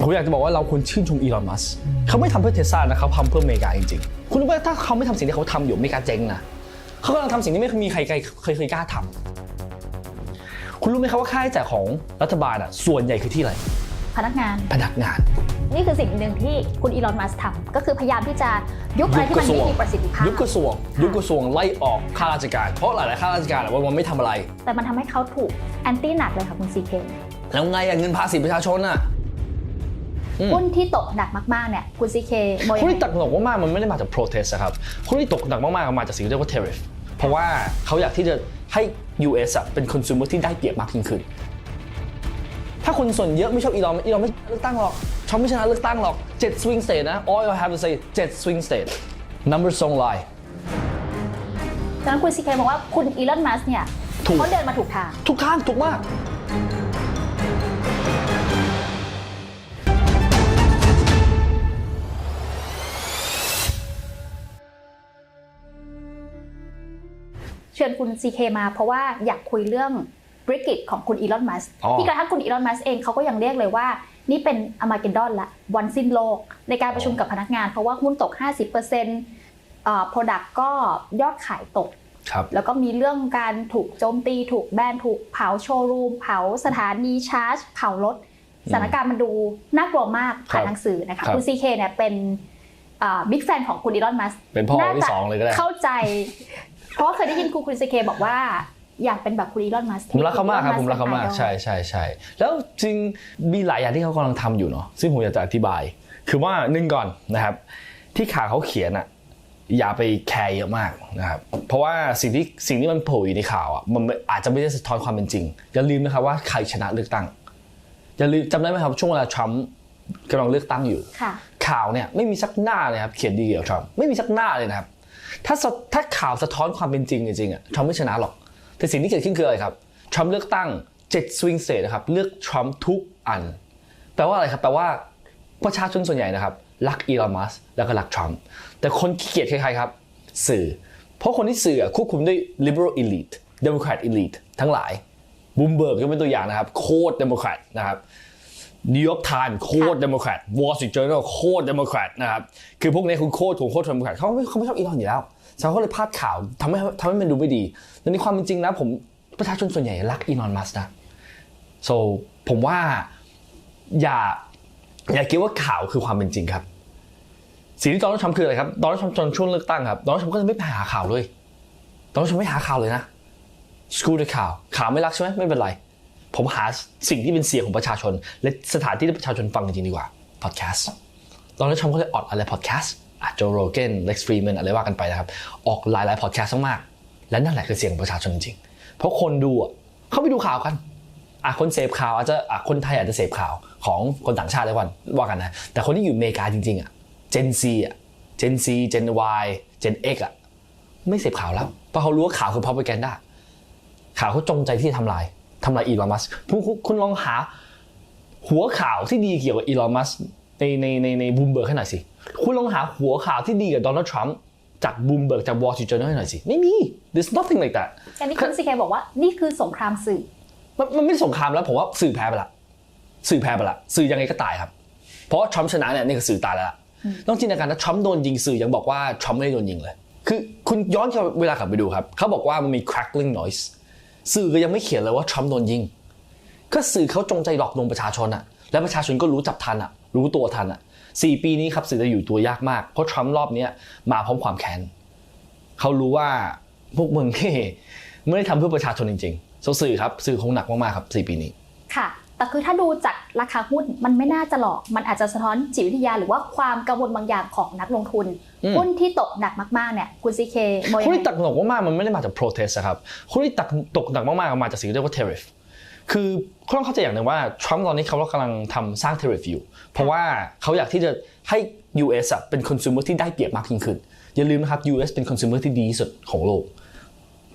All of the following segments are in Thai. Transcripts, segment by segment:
ผมอยากจะบอกว่าเราควรชื่นชมอีลอน มัสเขาไม่ทำเพื่อเทสลานะเขาทำเพื่ออเมริกาจริงๆ คุณรู้ไหมถ้าเขาไม่ทำสิ่งที่เขาทำอยู่อเมริกาเจ๊งนะเขากำลังทำสิ่งที่ไม่มีใครเคยเคยเคยกล้าทำคุณรู้ไหมครับว่าค่าใช้จ่ายของรัฐบาลอะส่วนใหญ่คือที่อะไร พนักงาน พนักงาน นี่คือสิ่งหนึ่งที่คุณอีลอน มัสก์ทำก็คือพยายามที่จะยุบอะไรที่มันไม่มีประสิทธิภาพ ยุบกระทรวง ยุบกระทรวงไล่ออกข้าราชการ เพราะหลายๆข้าราชการอะวันวันๆไม่ทำอะไร แต่มันทำให้เขาถูกแอนตี้หนักเลยค่ะคุณซีเคแล้วไงอะเงินภาษีประชาชนอะอืม หุ้นที่ตกหนักมากๆเนี่ยคุณซีเคโมยคนที่ตกหนักมากๆมันไม่ได้มาจาก protest อะครับคนที่ตกหนักมากๆมันมาจากสิ่งที่เรียกว่า tariff เพราะว่าเขาอยากที่จะให้ US อะเป็น consumer ที่ได้เปรียบมากยิ่งขึ้น ถ้าคนส่วนเยอะไม่ชอบอีลอนอีลอนไม่เลือกตั้งหรอกชอบไม่ชนะเลือกตั้งหรอก7 swing state นะ all you have to say 7 swing state number song lie ดังนั้นคุณซีเคบอกว่าคุณอีลอนมัสก์เนี่ยถูกเขาเดินมาถูกทางทุกทางถูกมาก ชิญคุณซีเคมาเพราะว่าอยากคุยเรื่องบริกิตของคุณอีลอนมัสก์อ๋อที่กระทั่งคุณอีลอนมัสก์เองเขาก็ยังเรียกเลยว่า นี่เป็นอมาเกดดอนละวันสิ้นโลก ในการประชุมกับพนักงาน เพราะว่าหุ้นตก 50%เอ่อ product ก็ยอดขายตกครับแล้วก็มีเรื่องการถูกโจมตี ถูกแบนถูกเผาโชว์รูม เผาสถานีชาร์จ เผารถสถานการณ์มันดูน่ากลัวมากผ่านครับทางสื่อนะคะครับคุณซีเคเนี่ยเป็นบิ๊กแฟนของคุณอีลอนมัสเป็นพ่อที่สองเลยก็ได้เข้าใจเพ ราะว่าเคยได้ยินคุณคุณซีเคบอกว่าอยากเป็นแบบคุณอีลอนมัสผมรักเขามากครับผมรักเขามากใช่ใช่ใช่แล้วจริงมีหลายอย่างที่เขากำลังทำอยู่เนาะซึ่งผมอยากจะอธิบาย คือว่าหนึ่งก่อนนะครับ ที่ข่าวเขาเขียนอะอย่าไปแคร์เยอะมากนะครับเพราะว่าสิ่งที่สิ่งที่มันโผล่อยู่ในข่าวอะมันอาจจะไม่ได้สะท้อนความเป็นจริงอย่าลืมนะครับว่าใครชนะเลือกตั้งอย่าลืมจำได้ไหมครับช่วงเวลาทรัมป์กำลังเลือกตั้งอยู่ค่ะข่าวเนี่ยไม่มีสักหน้าเลยครับเขียนดีเกี่ยวกับทรัมป์ไม่มีสักหน้าเลยนะครับ ถ้าถ้าข่าวสะท้อนความเป็นจริงจริงๆอะทรัมป์ไม่ชนะหรอก แต่สิ่งที่เกิดขึ้นคืออะไรครับทรัมป์เลือกตั้ง7 swing state นะครับเลือกทรัมป์ทุกอัน แปลว่าอะไรครับแปลว่าประชาชนส่วนใหญ่นะครับรักอีลอนมัสแล้วก็รักทรัมป์แต่คนขี้เกียจใครๆครับ สื่อ เพราะคนที่สื่อควบคุมด้วย liberal elite democrat elite ทั้งหลายบูมเบิร์กก็เป็นตัวอย่างนะครับ โคตร democrat นะครับ นิวยอร์กไทม์โคตรเดโมแครตวอลสตรีทเจอร์นลโคตรเดโมแครตนะครับ คือพวกนี้คุณโคตรถูกโคตรเดโมแครตเขาไม่เขาไม่ชอบอีลอนอยู่แล้วฉะนั้นเขาเลยพลาดข่าวทำให้ทำให้มันดูไม่ดีแต่ในความเป็นจริงนะผมประชาชนส่วนใหญ่รักอีลอนมัสก์นะ so ผมว่าอย่าอย่าคิดว่าข่าวคือความเป็นจริงครับ สิ่งที่โดนัลด์ทรัมป์คืออะไรครับโดนัลด์ทรัมป์ตอนช่วงเลือกตั้งครับโดนัลด์ทรัมป์ก็จะไม่ไปหาข่าวเลยโดนัลด์ทรัมป์ไม่หาข่าวเลยนะสกูดข่าวข่าวไม่รักใช่ไหมไม่เป็นไร ผมหาสิ่งที่เป็นเสียงของประชาชน และสถานที่ที่ประชาชนฟังจริงดีกว่าพอดแคสต์ตอนนั้นชมก็เลยออดอะไรพอดแคสต์อะโจโรเกนเล็กซ์ฟรีแมนอะไรว่ากันไปนะครับ ออกหลายๆพอดแคสต์มากๆและนั่นแหละคือเสียงของประชาชนจริงๆ เพราะคนดูอะเขาไปดูข่าวกันอะคนเสพข่าวอาจจะอะคนไทยอาจจะเสพข่าวของคนต่างชาติเลยวันว่ากันนะแต่คนที่อยู่อเมริกาจริงๆอะ Gen Z อะ Gen Z Gen Y Gen X อะไม่เสพข่าวแล้วเพราะเขารู้ว่าข่าวคือ propaganda ข่าวเขาจงใจที่จะทำลาย ทำลายอีลอนมัสคุณคุณคุณลองหาหัวข่าวที่ดีเกี่ยวกับอีลอนมัสในในในในบูมเบิร์กให้หน่อยสิ คุณลองหาหัวข่าวที่ดีกับโดนัลด์ทรัมป์จากบูมเบิร์กจากวอลสตรีทเจอร์นให้หน่อยสิ ไม่มี there's nothing like that อันนี้คุณซีเคบอกว่านี่คือสงครามสื่อ มันมันไม่ได้สงครามแล้วผมว่าสื่อแพ้ไปละ สื่อแพ้ไปละ สื่อยังไงก็ตายครับ เพราะว่าทรัมป์ชนะเนี่ยนี่คือสื่อตายแล้วล่ะต้องจินตนาการนะทรัมป์โดนยิงสื่อยังบอกว่าทรัมป์ไม่ได้โดนยิงเลย คือคุณย้อนกลับเวลากลับไปดูครับ เขาบอกว่ามันมี crackling noise สื่อก็ยังไม่เขียนเลยว่าทรัมป์โดนยิง ก็สื่อเขาจงใจหลอกลวงประชาชนอะและประชาชนก็รู้จับทันอะรู้ตัวทันอะสี่ปีนี้ครับสื่อจะอยู่ตัวยากมาก เพราะทรัมป์รอบเนี้ยมาพร้อมความแค้นเขารู้ว่าพวกมึงไม่ได้ทำเพื่อประชาชนจริงๆสื่อครับสื่อคงหนักมากๆครับสี่ปีนี้ค่ะ แต่คือถ้าดูจากราคาหุ้นมันไม่น่าจะหลอก มันอาจจะสะท้อนจิตวิทยาหรือว่าความกังวลบางอย่างของนักลงทุนอืมหุ้นที่ตกหนักมากๆเนี่ยคุณซีเคโมยคนที่ตกหนักมากๆมันไม่ได้มาจาก protest อะครับคนที่ตกตกหนักมากๆมันมาจากสิ่งที่เรียกว่า tariff คือเขาต้องเข้าใจอย่างหนึ่งว่าทรัมป์ตอนนี้เขากำลังทำสร้าง tariff อยู่เพราะว่าเขาอยากที่จะให้ US อะเป็น consumer ที่ได้เปรียบมากยิ่งขึ้น อย่าลืมนะครับ US เป็น consumer ที่ดีที่สุดของโลก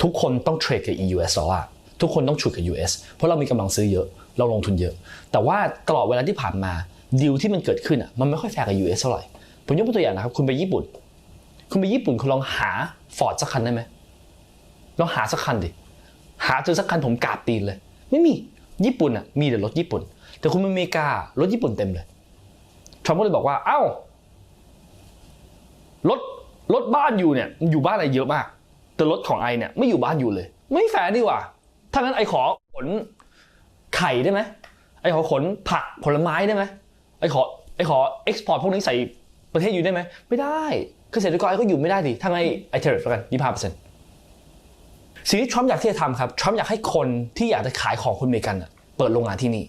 ทุกคนต้องเทรดกับ US ดอลลาร์ทุกคนต้องฉุดกับ US เพราะเรามีกำลังซื้อเยอะ เราลงทุนเยอะ แต่ว่าตลอดเวลาที่ผ่านมาดีลที่มันเกิดขึ้นอะมันไม่ค่อยแฟร์กับ US เท่าไหร่ผมยกตัวอย่างนะครับ คุณไปญี่ปุ่น คุณไปญี่ปุ่นคุณลองหาฟอร์ดสักคันได้ไหมลองหาสักคันดิหาเจอสักคันผมกราบตีนเลย ไม่มีญี่ปุ่นอะมีแต่รถญี่ปุ่น แต่คุณไปอเมริการถญี่ปุ่นเต็มเลยทรัมป์ก็เลยบอกว่าเอ้ารถรถบ้านอยู่เนี่ยอยู่บ้านอะไรเยอะมาก แต่รถของไอเนี่ยไม่อยู่บ้านอยู่เลย ไม่แฟร์ดีกว่าถ้างั้นไอขอขน ไข่ได้ไหมไอขอขนผักผลไม้ได้ไหมไอขอไอขอเอ็กซ์พอร์ตพวกนี้ใส่ประเทศอยู่ได้ไหมไม่ได้เกษตรกรก็อยู่ไม่ได้ดิถ้าไงไอเทอร์แล้วกันยี่ห้าเปอร์เซ็นต์สิ่งที่ทรัมป์อยากที่จะทำครับทรัมป์อยากให้คนที่อยากจะขายของคนอเมริกันน่ะเปิดโรงงานที่นี่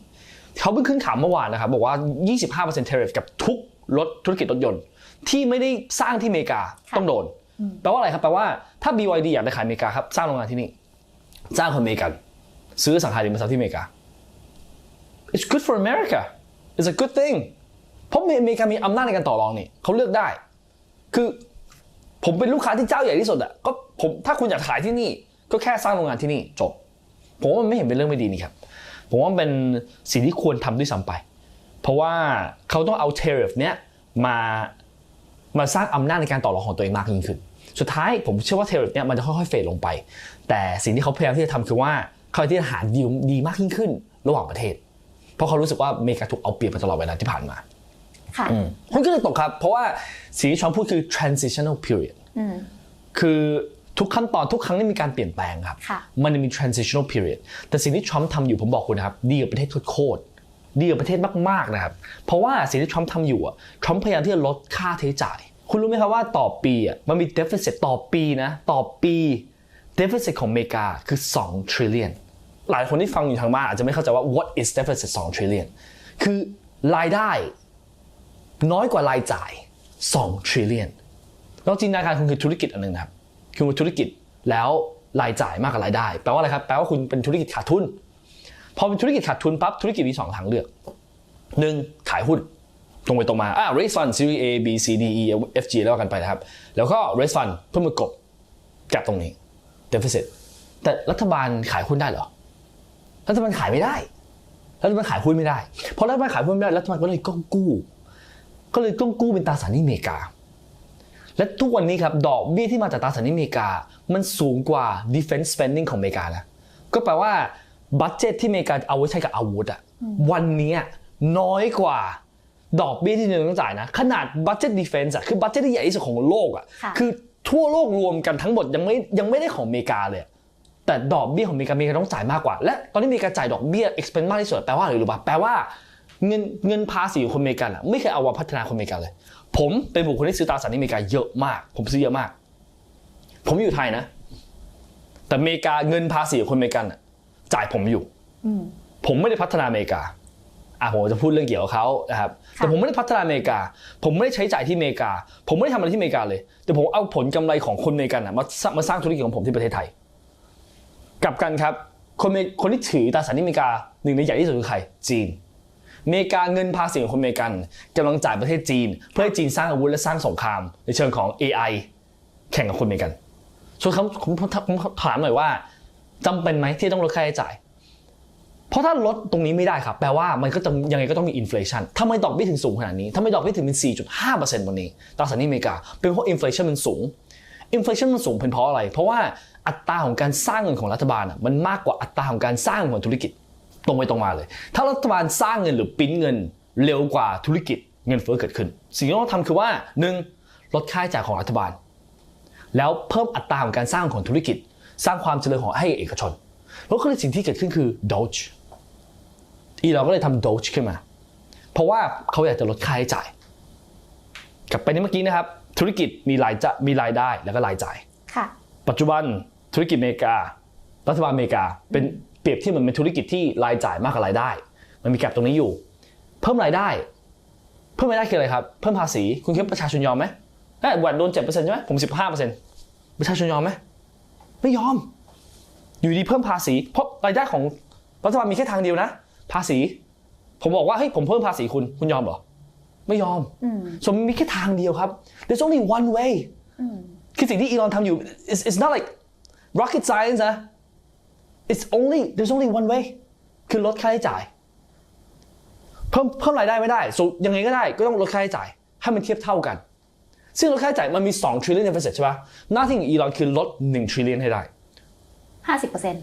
เขาเพิ่งขึ้นข่าวเมื่อวานนะครับ บอกว่า 25% tariff กับทุกรถธุรกิจรถยนต์ ที่ไม่ได้สร้างที่อเมริกาค่ะต้องโดน แปลว่าอะไรครับ แปลว่าถ้า BYD อยากไปขายอเมริกาครับ สร้างโรงงานที่นี่จ้างคนอเมริกัน ซื้ออสังหาริมทรัพย์ที่อเมริกา it's good for America it's a good thing เพราะอเมริกามีอำนาจในการต่อรองนี่เขาเลือกได้ คือผมเป็นลูกค้าที่เจ้าใหญ่ที่สุดอะก็ผมถ้าคุณอยากขายที่นี่ ก็แค่สร้างโรงงานที่นี่จบ ผมว่ามันไม่เห็นเป็นเรื่องไม่ดีนี่ครับ ผมว่าเป็นสิ่งที่ควรทำด้วยซ้ำไป เพราะว่าเขาต้องเอาเทริฟเนี้ยมามาสร้างอำนาจในการต่อรองของตัวเองมากยิ่งขึ้น สุดท้ายผมเชื่อว่าเทริฟเนี้ยมันจะค่อยๆเฟดลงไป แต่สิ่งที่เขาพยายามที่จะทำคือว่าเขาที่จะหาดีลดีมากยิ่งขึ้น ระหว่างประเทศ เพราะเขารู้สึกว่าอเมริกาถูกเอาเปรียบมาตลอดเวลาที่ผ่านมาค่ะคุณก็เลยตกครับ เพราะว่าสิ่งที่ชอมพูดคือ transitional period อืมคือทุกขั้นตอนทุกครั้งที่มีการเปลี่ยนแปลงครับค่ะมันจะมี transitional period แต่สิ่งที่ทรัมป์ทำอยู่ผมบอกคุณนะครับ ดีกับประเทศโคตรๆดีกับประเทศมากๆนะครับ เพราะว่าสิ่งที่ทรัมป์ทำอยู่อะทรัมป์พยายามที่จะลดค่าใช้จ่าย คุณรู้ไหมครับว่าต่อปีอะมันมี deficit ต่อปีนะ ต่อปี deficit ของอเมริกาคือ 2 trillion หลายคนที่ฟังอยู่ทางบ้านอาจจะไม่เข้าใจว่า what is deficit 2 trillion คือรายได้น้อยกว่ารายจ่าย2 trillion ล้วจินตนาการคุณคือธุรกิจอันหนึ่งนะครับคือธุรกิจแล้วรายจ่ายมากกว่ารายได้ แปลว่าอะไรครับ แปลว่าคุณเป็นธุรกิจขาดทุน พอเป็นธุรกิจขาดทุนปั๊บ ธุรกิจมีสองทางเลือกหนึ่งขายหุ้น ตรงไปตรงมา อ่า raise fund series A B C D E F G แล้วกันไปนะครับ แล้วก็ raise fund เพื่อมากบกับตรงนี้ deficit แต่รัฐบาลขายหุ้นได้เหรอ รัฐบาลขายไม่ได้รัฐบาลขายหุ้นไม่ได้เพราะรัฐบาลขายหุ้นไม่ได้รัฐบาลก็เลยต้องกู้ ก็เลยต้องกู้เป็นตราสารหนี้อเมริกา และทุกวันนี้ครับดอกเบี้ยที่มาจากตราสารหนี้อเมริกา มันสูงกว่า defense spending ของอเมริกานะก็แปลว่าบัตเจตที่อเมริกาเอาไว้ใช้กับอาวุธอะวันนี้น้อยกว่าดอกเบี้ยที่จะต้องจ่ายนะ ขนาดบัตเจต defense อะคือบัตเจตที่ใหญ่ที่สุดของโลกอะค่ะคือทั่วโลกรวมกันทั้งหมดยังไม่ยังไม่ได้ของอเมริกาเลย แต่ดอกเบี้ยของอเมริกาอเมริกาต้องจ่ายมากกว่า และตอนนี้อเมริกาจ่ายดอกเบี้ย expense มากที่สุดแปลว่าอะไรรู้ป่ะแปลว่าเงินเงินภาษีของคนอเมริกันอะไม่เคยเอามาพัฒนาคนอเมริกันเลย ผมเป็นบุคคลที่ซื้อตราสารหนี้อเมริกาเยอะมาก ผมซื้อเยอะมาก ผมอยู่ไทยนะ แต่อเมริกาเงินภาษีของคนอเมริกันอะจ่ายผมอยู่อืมผมไม่ได้พัฒนาอเมริกาอะผมจะพูดเรื่องเกี่ยวกับเขานะครับค่ะแต่ผมไม่ได้พัฒนาอเมริกา ผมไม่ได้ใช้จ่ายที่อเมริกา ผมไม่ได้ทำอะไรที่อเมริกาเลย แต่ผมเอาผลกำไรของคนอเมริกันอะมาสร้างมาสร้างธุรกิจของผมที่ประเทศไทย กลับกันครับ คนเมคนที่ถือตราสารหนี้อเมริกาหนึ่งในใหญ่ที่สุดคือใครจีนอเมริกาเงินภาษีของคนอเมริกันกำลังจ่ายประเทศจีน เพื่อให้จีนสร้างอาวุธและสร้างสงคราม ในเชิงของ AI แข่งกับคนอเมริกันส่วนคำผมผมถามหน่อยว่าจำเป็นไหมที่ต้องลดค่าใช้จ่าย เพราะถ้าลดตรงนี้ไม่ได้ครับแปลว่ามันก็จะยังไงก็ต้องมีอินฟลชันทำไมดอกเบี้ยถึงสูงขนาดนี้ทำไมดอกเบี้ยถึงเป็น4.5%วันนี้ตราสารนี้อเมริกาเป็นเพราะอินฟลชันมันสูง อินฟลชันมันสูงเป็นเพราะอะไร เพราะว่าอัตราของการสร้างเงินของรัฐบาลมันมากกว่าอัตราของการสร้างเงินของธุรกิจ ตรงไปตรงมาเลย ถ้ารัฐบาลสร้างเงินหรือปิ้นเงินเร็วกว่าธุรกิจเงินเฟ้อเกิดขึ้น สิ่งที่ต้องทำคือว่าหนึ่งลดค่าใช้จ่ายของรัฐบาล แล้วเพิ่มอัตราของการสร้างของธุรกิจ สร้างความเจริญของให้เอกชนแล้วก็เลยสิ่งที่เกิดขึ้นคือ Doge อีเราก็เลยทำ Doge ขึ้นมา เพราะว่าเขาอยากจะลดค่าใช้จ่าย กลับไปในเมื่อกี้นะครับ ธุรกิจมีรายจะมีรายได้แล้วก็รายจ่าย ค่ะ ปัจจุบันธุรกิจอเมริกา รัฐบาลอเมริกา เป็นเปรียบเทียบเหมือนเป็นธุรกิจที่รายจ่ายมากกว่ารายได้ มันมีแกลบตรงนี้อยู่ เพิ่มรายได้ เพิ่มรายได้คืออะไรครับ เพิ่มภาษี คุณคิดว่าประชาชนยอมไหมเอ้ยแหวนโดนเจ็ดเปอร์เซ็นต์ใช่ไหมผมสิบห้าเปอร์เซ็นต์ประชาชนยอมไหมไม่ยอม อยู่ดีเพิ่มภาษี เพราะรายได้ของรัฐบาลมีแค่ทางเดียวนะ ภาษี ผมบอกว่าเฮ้ยผมเพิ่มภาษีคุณ คุณยอมเหรอ ไม่ยอมอืมส่วนมันมีแค่ทางเดียวครับ there's only one way อืมคือสิ่งที่อีลอนทำอยู่ it's, it's not like rocket science นะ it's only there's only one way คือลดค่าใช้จ่าย เพิ่มเพิ่มรายได้ไม่ได้ so ยังไงก็ได้ก็ต้องลดค่าใช้จ่าย ให้มันเทียบเท่ากัน ซึ่งลดค่าใช้จ่ายมันมี 2 trillion deficit ใช่ปะหน้าที่ของอีลอนคือลด 1 trillion ให้ได้ห้าสิบเปอร์เซ็นต์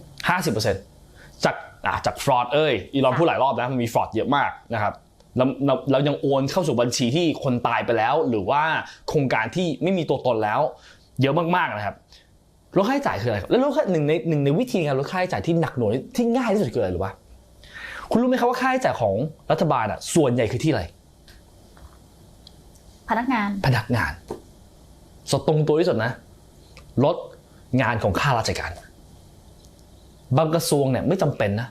50%จากอะจากฟรอดเอ้ยอีลอนพูดหลายรอบแล้วมันมีฟรอดเยอะมากนะครับ เราเราเรายังโอนเข้าสู่บัญชีที่คนตายไปแล้ว หรือว่าโครงการที่ไม่มีตัวตนแล้ว เยอะมากๆนะครับลดค่าใช้จ่ายคืออะไรครับแล้วลดค่าหนึ่งในหนึ่งในวิธีการลดค่าใช้จ่ายที่หนักหน่วงที่ง่ายที่สุดคืออะไรหรือว่าคุณรู้ไหมครับว่าค่าใช้จ่ายของรัฐบาลอะส่วนใหญ่คือที่อะไร พนักงานพนักงานสดตรงตัวที่สุดนะลดงานของข้าราชการ บางกระทรวงเนี่ยไม่จำเป็นนะ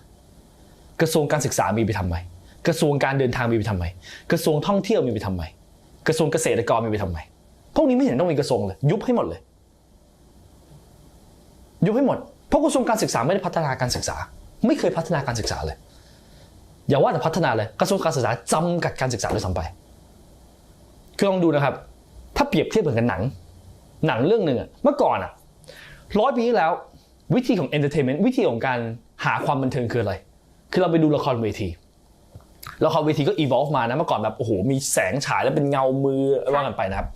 กระทรวงการศึกษามีไปทำไม กระทรวงการเดินทางมีไปทำไม กระทรวงท่องเที่ยวมีไปทำไม กระทรวงเกษตรกรมีไปทำไม พวกนี้ไม่เห็นต้องมีกระทรวงเลย ยุบให้หมดเลย ยุบให้หมด เพราะกระทรวงการศึกษาไม่ได้พัฒนาการศึกษา ไม่เคยพัฒนาการศึกษาเลย อย่าว่าแต่พัฒนาเลย กระทรวงการศึกษาจำกัดการศึกษาด้วยซ้ำไป คือลองดูนะครับ ถ้าเปรียบเทียบเหมือนกันหนัง หนังเรื่องหนึ่งอะเมื่อก่อนอะร้อยปีที่แล้ว วิธีของ entertainment วิธีของการหาความบันเทิงคืออะไร คือเราไปดูละครเวที ละครเวทีก็ evolve มานะเมื่อก่อนแบบโอ้โหมีแสงฉายแล้วเป็นเงามือว่ากันไปนะครับ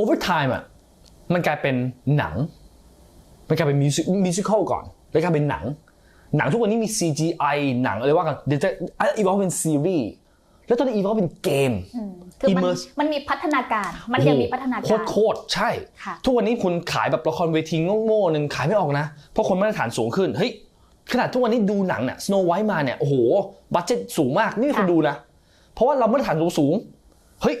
over time อะมันกลายเป็นหนัง มันกลายเป็น music musical ก่อน แล้วกลายเป็นหนัง หนังทุกวันนี้มี CGI หนังอะไรว่ากันเดี๋ยวจะ evolve เป็นซีรีส์แล้วตอนนี้ evolve เป็นเกมคือมัน Immerse มันมีพัฒนาการ มันยังมีพัฒนาโคการตรโคตรใช่ค่ะทุกวันนี้คุณขายแบบละครเวทีโง่ๆหนึ่งขายไม่ออกนะ เพราะคนมาตรฐานสูงขึ้น เฮ้ย ขนาดทุกวันนี้ดูหนังเนี่ย Snow White มาเนี่ยโอ้โหบัตเจ็ตสูงมากไม่มีคนดูนะ เพราะว่าเรามาตรฐานสูงสูงๆเฮ้ย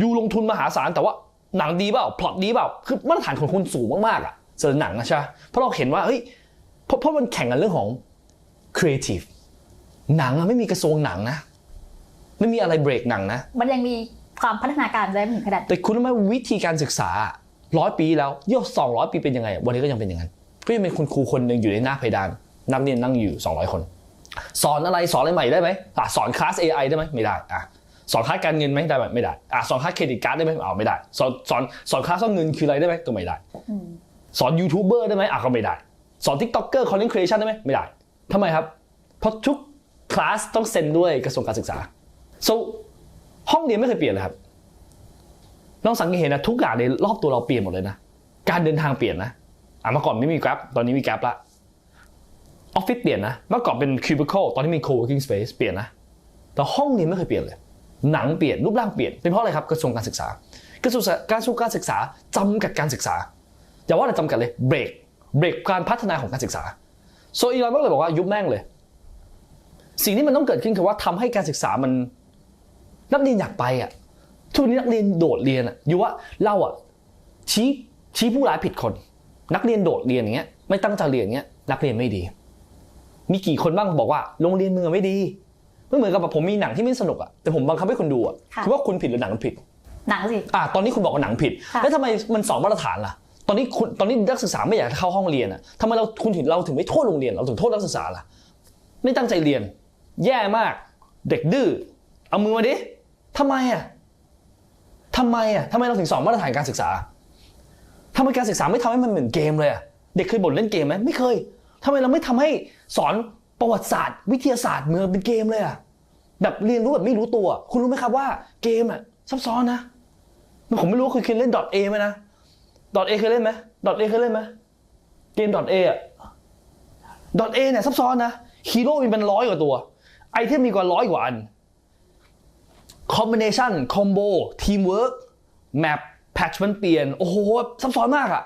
ยูลงทุนมหาศาลแต่ว่าหนังดีเปล่าพล็อตดีเปล่าคือมาตรฐานของคุณสูงมากๆอะสำหรับหนังนะใช่ปะเพราะเราเห็นว่าเฮ้ยเพราะเพราะมันแข่งกันเรื่องของ creative หนังอะไม่มีกระทรวงหนังนะ ไม่มีอะไรเบรกหนังนะ มันยังมีความพัฒนาการได้ไม่ถึงขนาดแต่คุณรู้ไหมวิธีการศึกษาร้อยปีแล้วย่อสองร้อยปีเป็นยังไง วันนี้ก็ยังเป็นอย่างนั้นก็ยังเป็นคุณครูคนหนึ่งอยู่ในหน้าเพดาน นักเรียนนั่งอยู่ 200 คน สอนอะไรสอนอะไรใหม่ได้ไหมอะสอนคลาส AI ได้ไหมไม่ได้อะสอนคลาสการเงินไหมได้ไหมไม่ได้อะสอนคลาสเครดิตการ์ดได้ไหมเอาไม่ได้ สอนสอนสอนคลาสว่าเงินคืออะไรได้ไหมก็ไม่ได้ สอนยูทูบเบอร์ได้ไหมอะก็ไม่ได้ สอนทิกต็อกเกอร์คอนเทนต์ครีเอชันได้ไหมไม่ได้ทำไมครับ เพราะทุกคลาสต้องเซ็นด้วยกระทรวงการศึกษา so ห้องเรียนไม่เคยเปลี่ยนเลยครับลองสังเกตเห็นนะทุกอย่างในรอบตัวเราเปลี่ยนหมดเลยนะ การเดินทางเปลี่ยนนะอะเมื่อก่อนไม่มี Grab ตอนนี้มี Grab ละ ออฟฟิศเปลี่ยนนะ เมื่อก่อนเป็น cubicle ตอนนี้มี co-working space เปลี่ยนนะ แต่ห้องเรียนไม่เคยเปลี่ยนเลย หนังเปลี่ยนรูปร่างเปลี่ยน เป็นเพราะอะไรครับกระทรวงการศึกษา กระทรวงการทรวงการศึกษาจำกัดการศึกษา อย่าว่าแต่จำกัดเลยเบรกเบรกการพัฒนาของการศึกษาโซอีลอนก็เลยบอกว่ายุบแม่งเลย สิ่งที่มันต้องเกิดขึ้นคือว่าทำให้การศึกษามันนักเรียนอยากไปอะทุกวันนี้นักเรียนโดดเรียนอะอยู่ว่าเราอะชี้ชี้ผู้ร้ายผิดคน นักเรียนโดดเรียนอย่างเงี้ยไม่ตั้งใจเรียนอย่างเงี้ยนักเรียนไม่ดี มีกี่คนบ้างบอกว่าโรงเรียนมึงอะไม่ดีไม่เหมือนกับแบบผมมีหนังที่ไม่สนุกอะแต่ผมบังคับให้คุณดูอะค่ะคือว่าคุณผิดหรือหนังมันผิด หนังสิอะตอนนี้คุณบอกว่าหนังผิดค่ะแล้วทำไมมันสองมาตรฐานล่ะ ตอนนี้คุณตอนนี้นักศึกษาไม่อยากเข้าห้องเรียนอะทำไมเราคุณถึงเราถึงไม่โทษโรงเรียนเราถึงโทษนักศึกษาล่ะ ไม่ตั้งใจเรียน แย่มาก เด็กดื้อเอามือมาดิทำไมอะทำไมอะทำไมเราถึงสอนมาตรฐานการศึกษาทำไมการศึกษาไม่ทำให้มันเหมือนเกมเลยอะเด็กเคยบ่นเล่นเกมไหมไม่เคย ทำไมเราไม่ทำให้สอนประวัติศาสตร์ วิทยาศาสตร์เมือนเป็นเกมเลยอะแบบเรียนรู้แบบไม่รู้ตัว คุณรู้ไหมครับว่าเกมอะซับซ้อนนะผมไม่รู้ว่าคุณเคยเล่น .a ไหมนะ .a เคยเล่นไหม .a เคยเล่นไหมเกม .a อะ .a เนี่ยซับซ้อนนะฮีโร่มีเป็นร้อยกว่าตัว ไอเทมมีกว่าร้อยกว่าอันคอมบิเนชันคอมโบทีมเวิร์กแมปแพทช์มันเปลี่ยน โอ้โหซับซ้อนมากอะ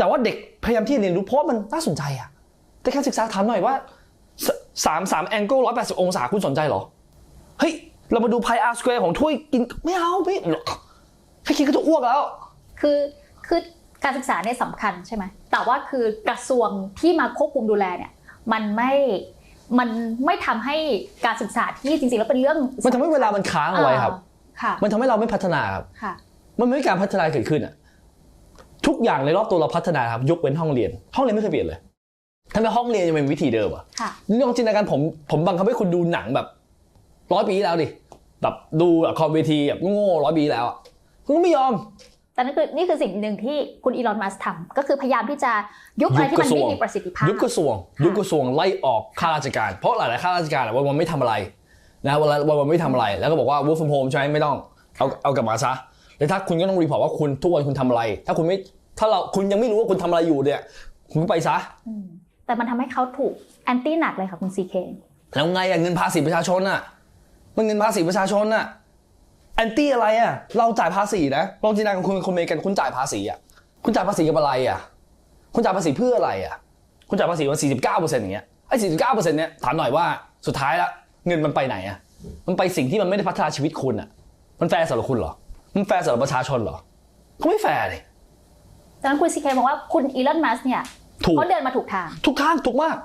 แต่ว่าเด็กพยายามที่จะเรียนรู้เพราะมันน่าสนใจอะแต่การศึกษาถามหน่อยว่าสสามสามแองเกิลร้อยแปดสิบองศาคุณสนใจเหรอ เฮ้ย เรามาดูพายอาร์สแควร์ของถ้วยกินไม่เอาไม่แค่คิดก็จะอ้วกแล้ว คือคือการศึกษาเนี่ยสำคัญใช่ไหม แต่ว่าคือกระทรวงที่มาควบคุมดูแลเนี่ย มันไม่มันไม่ทำให้การศึกษาที่จริงๆแล้วเป็นเรื่อง มันทำให้เวลามันค้างเอาไว้ครับค่ะมันทำให้เราไม่พัฒนาครับค่ะมันไม่มีการพัฒนาเกิดขึ้นอะ ทุกอย่างในรอบตัวเราพัฒนาครับยกเว้นห้องเรียน ห้องเรียนไม่เคยเปลี่ยนเลยทำไมห้องเรียนยังเป็นวิธีเดิมอะค่ะนี่ลองจินตนาการผมผมบังคับให้คุณดูหนังแบบร้อยปีที่แล้วดิแบบดูละครเวทีแบบโง่ร้อยปีที่แล้วอะคุณก็ไม่ยอมแต่นั่นคือนี่คือสิ่งหนึ่งที่คุณอีลอนมัสก์ทำก็คือพยายามที่จะยุบอะไรที่มันไม่มีประสิทธิภาพยุบกระทรวง ยุบกระทรวงไล่ออกข้าราชการ เพราะหลายๆข้าราชการอะวันวันๆไม่ทำอะไรนะวันวันวันๆไม่ทำอะไร แล้วก็บอกว่า work from home ใช่ไหมไม่ต้องเอาเอากลับมาซะ แล้วถ้าคุณก็ต้องรีพอร์ตว่าคุณทุกวันคุณทำอะไร ถ้าคุณไม่ถ้าเราคุณยังไม่รู้ว่าคุณทำอะไรอยู่เนี่ย คุณก็ไปซะอืมแต่มันทำให้เขาถูกแอนตี้หนักเลยค่ะคุณซีเคแล้วไงอะเงินภาษีประชาชนอะมันเงินภาษีประชาชนน่ะแอนตี้อะไรอะเราจ่ายภาษีนะลองจินตนาการคุณเป็นคนอเมริกันคุณจ่ายภาษีอะคุณจ่ายภาษีกับอะไรอะคุณจ่ายภาษีเพื่ออะไรอะคุณจ่ายภาษีมา49เปอร์เซ็นต์อย่างเงี้ยไอ้49เปอร์เซ็นต์เนี้ยถามหน่อยว่าสุดท้ายแล้วเงินมันไปไหนอะมันไปสิ่งที่มันไม่ได้พัฒนาชีวิตคุณอะมันแฟร์สำหรับคุณเหรอ มันแฟร์สำหรับประชาชนเหรอ ก็ไม่แฟร์เลยดังนั้นคุณซีเคบอกว่าคุณอีลอนมัสเนี่ยถูกเขาเดินมาถูกทางทุกทางถูกมาก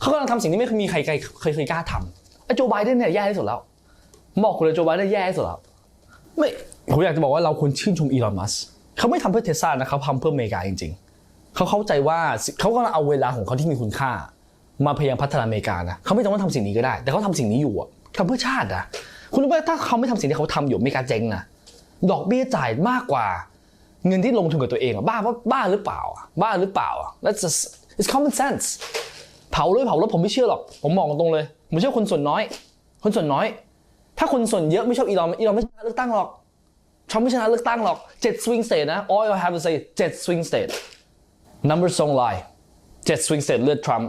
เขากำลังทำสิ่งที่ไม่เคยมีใครเคยเคยเคยกล้าทำไอ้โจไบเดนเนี่ยแย่ที่สุดแล้วผมบอกคุณเลยโจไบเดนแย่ที่สุดแล้วไม่ผมอยากจะบอกว่าเราควรชื่นชมอีลอนมัสเขาไม่ทำเพื่อเทสลานะเขาทำเพื่ออเมริกาจริง ๆ เขาเข้าใจว่าเขากำลังเอาเวลาของเขาที่มีคุณค่า มาพยายามพัฒนาอเมริกานะเขาไม่จำเป็นต้องทำสิ่งนี้ก็ได้ แต่เขาทำสิ่งนี้อยู่อะทำเพื่อชาติอะคุณรู้ไหมถ้าเขาไม่ทำสิ่งที่เขาทำอยู่อเมริกาเจ๊งนะ ดอกเบี้ยจ่ายมากกว่า เงินที่ลงทุนกับตัวเองบ้าว่าบ้าหรือเปล่า บ้าหรือเปล่า That's just it's common sense เผาเลยเผารถผมไม่เชื่อหรอกผมบอกตรงเลยผมเชื่อคนส่วนน้อย คนส่วนน้อย ถ้าคนส่วนเยอะไม่ชอบอีลอนอีลอนไม่ชนะเลือกตั้งหรอกทรัมป์ไม่ชนะเลือกตั้งหรอกเจ็ด swing state นะ all I have to say เจ็ด swing state number ทรงลายเจ็ด swing state เลือดทรัมป์